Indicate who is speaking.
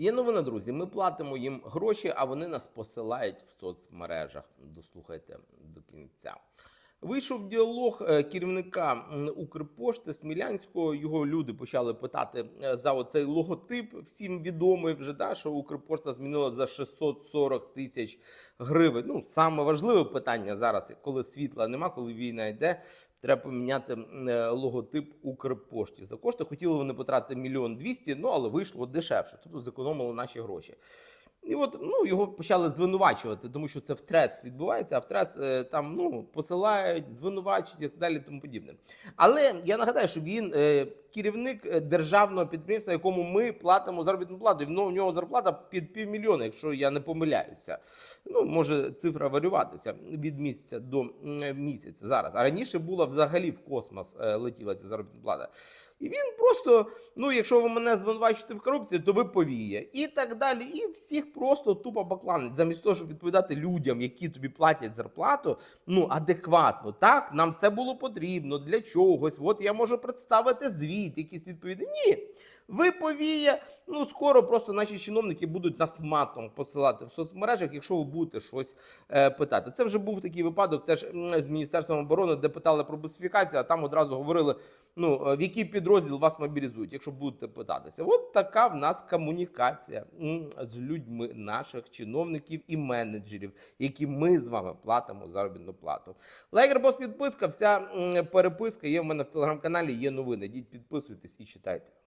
Speaker 1: Є новина, друзі. Ми платимо їм гроші, а вони нас посилають в соцмережах. Дослухайте до кінця. Вийшов діалог е, керівника Укрпошти Смілянського. Його люди почали питати е, за оцей логотип. Всім відомий вже да, що Укрпошта змінила за 640 тисяч гривень. Ну саме важливе питання зараз, коли світла нема, коли війна йде. Треба поміняти е, логотип Укрпошті. За кошти хотіли вони потратити мільйон двісті, ну але вийшло дешевше. Тобто зекономили наші гроші. І от ну його почали звинувачувати, тому що це в ТРЕЦ відбувається, а в ТРЕЦ е, там ну посилають, звинувачують і так далі, тому подібне. Але я нагадаю, що він е, керівник е, державного підприємства, якому ми платимо заробітну плату. І ну, у нього зарплата під півмільйона, якщо я не помиляюся. Ну може цифра варюватися від місяця до місяця зараз. А раніше була взагалі в космос е, летіла ця заробітна плата. І він просто, ну, якщо ви мене звинувачуєте в корупції, то ви повіє. І так далі. І всіх просто тупо бакланить. Замість того, щоб відповідати людям, які тобі платять зарплату, ну, адекватно. Так, нам це було потрібно для чогось. От я можу представити звіт, якісь відповіді. Ні. Ви повіє. Ну, скоро просто наші чиновники будуть нас матом посилати в соцмережах, якщо ви будете щось е, питати. Це вже був такий випадок теж з Міністерством оборони, де питали про бусифікацію, а там одразу говорили, ну, е, в який підрозділ вас мобілізують, якщо будете питатися. От така в нас комунікація з людьми наших чиновників і менеджерів, які ми з вами платимо заробітну плату. Лайк, бос, підписка, вся переписка є в мене в телеграм-каналі, є новини. Йдіть, підписуйтесь і читайте.